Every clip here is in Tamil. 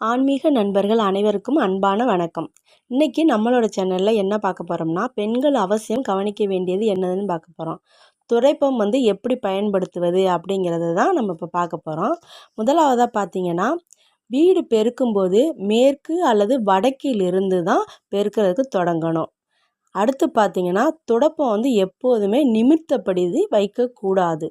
ஆன்மீக நண்பர்கள் அனைவருக்கும் அன்பான வணக்கம். இன்றைக்கி நம்மளோட சேனலில் என்ன பார்க்க போகிறோம்னா பெண்கள் அவசியம் கவனிக்க வேண்டியது என்னதுன்னு பார்க்க போகிறோம் துடைப்பம் வந்து எப்படி பயன்படுத்துவது அப்படிங்கிறத தான் நம்ம இப்போ பார்க்க போகிறோம் முதலாவதாக பார்த்தீங்கன்னா வீடு பெருக்கும்போது மேற்கு அல்லது வடக்கிலிருந்து தான் பெருக்கிறதுக்கு தொடங்கணும். அடுத்து பார்த்தீங்கன்னா துடைப்பம் வந்து எப்போதுமே நிமித்தப்படுத்தி வைக்கக்கூடாது.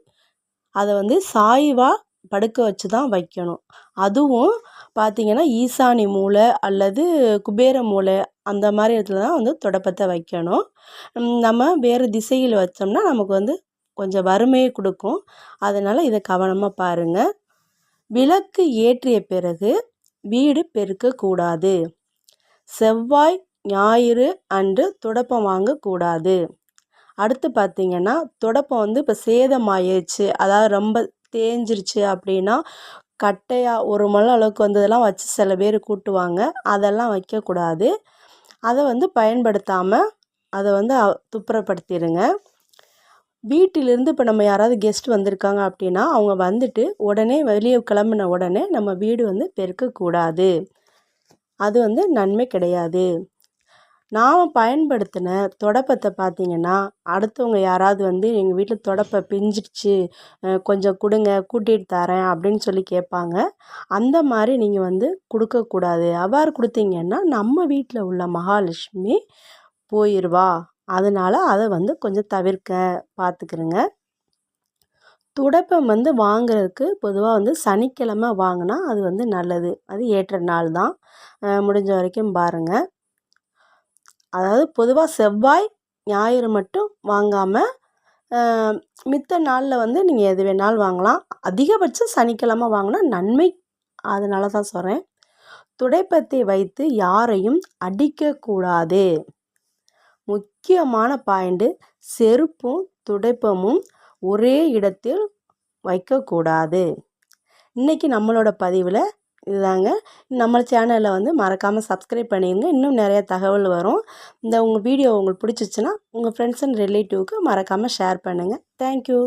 அதை வந்து சாய்வாக படுக்க வச்சு தான் வைக்கணும். அதுவும் பார்த்திங்கன்னா ஈசானி மூலை அல்லது குபேர மூலை அந்த மாதிரி இடத்துல தான் வந்து தொடப்பத்தை வைக்கணும். நம்ம வேறு திசையில் வச்சோம்னா நமக்கு வந்து கொஞ்சம் வறுமையை கொடுக்கும். அதனால் இதை கவனமாக பாருங்கள் விளக்கு ஏற்றிய பிறகு வீடு பெருக்கக்கூடாது. செவ்வாய் ஞாயிறு அன்று துடப்பம் வாங்கக்கூடாது. அடுத்து பார்த்திங்கன்னா துடப்பம் வந்து இப்போ சேதமாயிருச்சு. அதாவது ரொம்ப தேஞ்சிருச்சு அப்படின்னா கட்டையாக ஒரு முழம் அளவுக்கு வந்ததெல்லாம் வச்சு சில பேர் கூட்டுவாங்க. அதெல்லாம் வைக்கக்கூடாது. அதை வந்து பயன்படுத்தாமல் அதை வந்து துப்புரப்படுத்திடுங்க வீட்டிலிருந்து இப்போ நம்ம யாராவது கெஸ்ட் வந்திருக்காங்க அப்படின்னா அவங்க வந்துட்டு உடனே வெளியே கிளம்புன உடனே நம்ம வீடு வந்து பெருக்கக்கூடாது. அது வந்து நன்மை கிடையாது. நான் பயன்படுத்தின தொடப்பத்தை பார்த்தீங்கன்னா அடுத்தவங்க யாராவது வந்து எங்கள் வீட்டில் தொடப்பை பிஞ்சிடுச்சு கொஞ்சம் கொடுங்க கூட்டிகிட்டு தரேன் அப்படின்னு சொல்லி கேட்பாங்க. அந்த மாதிரி நீங்கள் வந்து கொடுக்கக்கூடாது. அவ்வாறு கொடுத்தீங்கன்னா நம்ம வீட்டில் உள்ள மகாலட்சுமி போயிடுவா அதனால் அதை வந்து கொஞ்சம் தவிர்க்க பார்த்துக்கிறேங்க துடைப்பம் வந்து வாங்குறதுக்கு பொதுவாக வந்து சனிக்கிழமை வாங்கினா அது வந்து நல்லது. அது ஏற்ற நாள் தான். முடிஞ்ச வரைக்கும் பாருங்கள் அதாவது பொதுவாக செவ்வாய் ஞாயிறு மட்டும் வாங்காமல் மித்த நாளில் வந்து நீங்கள் எது வேணாலும் வாங்கலாம். அதிகபட்சம் சனிக்கிழமை வாங்கினா நன்மை அதனால தான் சொல்கிறேன் துடைப்பத்தை வைத்து யாரையும் அடிக்கக்கூடாது. முக்கியமான பாயிண்ட்டு செருப்பும் துடைப்பமும் ஒரே இடத்தில் வைக்கக்கூடாது. இன்றைக்கி நம்மளோட பதிவில் இதுதாங்க நம்ம சேனலில் வந்து மறக்காமல் சப்ஸ்கிரைப் பண்ணிடுங்க இன்னும் நிறைய தகவல் வரும். இந்த உங்கள் வீடியோ உங்களுக்கு பிடிச்சிச்சின்னா உங்கள் ஃப்ரெண்ட்ஸ் அண்ட் ரிலேட்டிவ்க்கு மறக்காமல் ஷேர் பண்ணுங்கள் தேங்க்யூ